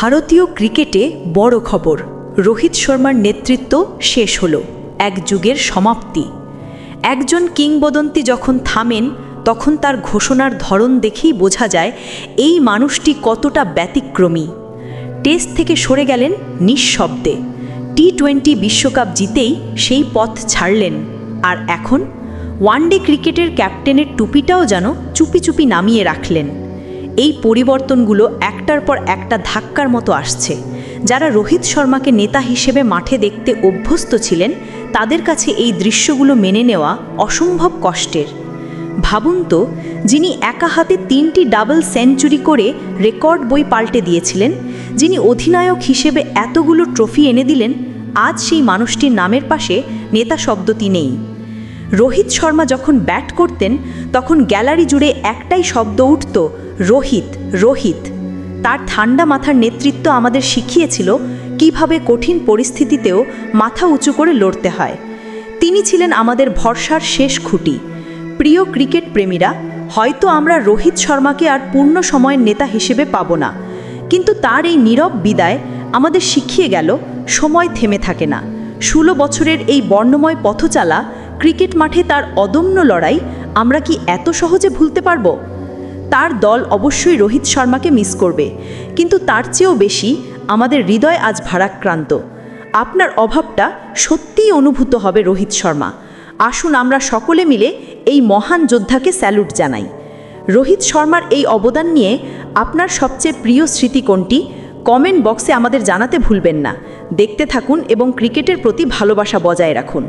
ভারতীয় ক্রিকেটে বড় খবর। রোহিত শর্মার নেতৃত্ব শেষ হলো। এক যুগের সমাপ্তি। একজন কিংবদন্তি যখন থামেন, তখন তার ঘোষণার ধরন দেখেই বোঝা যায় এই মানুষটি কতটা ব্যতিক্রমী। টেস্ট থেকে সরে গেলেন নিঃশব্দে। টি টোয়েন্টি বিশ্বকাপ জিতেই সেই পথ ছাড়লেন। আর এখন, ওয়ানডে ক্রিকেটের ক্যাপ্টেনের টুপিটাও যেন চুপি চুপি নামিয়ে রাখলেন। এই পরিবর্তনগুলো একটার পর একটা ধাক্কার মতো আসছে। যারা রোহিত শর্মাকে নেতা হিসেবে মাঠে দেখতে অভ্যস্ত ছিলেন, তাদের কাছে এই দৃশ্যগুলো মেনে নেওয়া অসম্ভব কষ্টের। ভাবুন তো, যিনি একা হাতে তিনটি ডাবল সেঞ্চুরি করে রেকর্ড বই পাল্টে দিয়েছিলেন, যিনি অধিনায়ক হিসেবে এতগুলো ট্রফি এনে দিলেন, আজ সেই মানুষটির নামের পাশে নেতা শব্দটি নেই। রোহিত শর্মা যখন ব্যাট করতেন, তখন গ্যালারি জুড়ে একটাই শব্দ উঠত, রোহিত রোহিত। তার ঠান্ডা মাথার নেতৃত্ব আমাদের শিখিয়েছিল কীভাবে কঠিন পরিস্থিতিতেও মাথা উঁচু করে লড়তে হয়। তিনি ছিলেন আমাদের ভরসার শেষ খুঁটি। প্রিয় ক্রিকেট প্রেমীরা, হয়তো আমরা রোহিত শর্মাকে আর পূর্ণ সময়ের নেতা হিসেবে পাব না। কিন্তু তার এই নীরব বিদায় আমাদের শিখিয়ে গেল, সময় থেমে থাকে না। ষোলো বছরের এই বর্ণময় পথচালা ক্রিকেট মাঠে তার অদম্য লড়াই আমরা কি এত সহজে ভুলতে পারব? তার দল অবশ্যই রোহিত শর্মাকে মিস করবে, কিন্তু তার চেয়েও বেশি আমাদের হৃদয় আজ ভারাক্রান্ত। আপনার অভাবটা সত্যিই অনুভূত হবে রোহিত শর্মা। আসুন আমরা সকলে মিলে এই মহান যোদ্ধাকে স্যালুট জানাই। রোহিত শর্মার এই অবদান নিয়ে আপনার সবচেয়ে প্রিয় স্মৃতি কোনটি? কমেন্ট বক্সে আমাদের জানাতে ভুলবেন না। দেখতে থাকুন এবং ক্রিকেটের প্রতি ভালোবাসা বজায় রাখুন।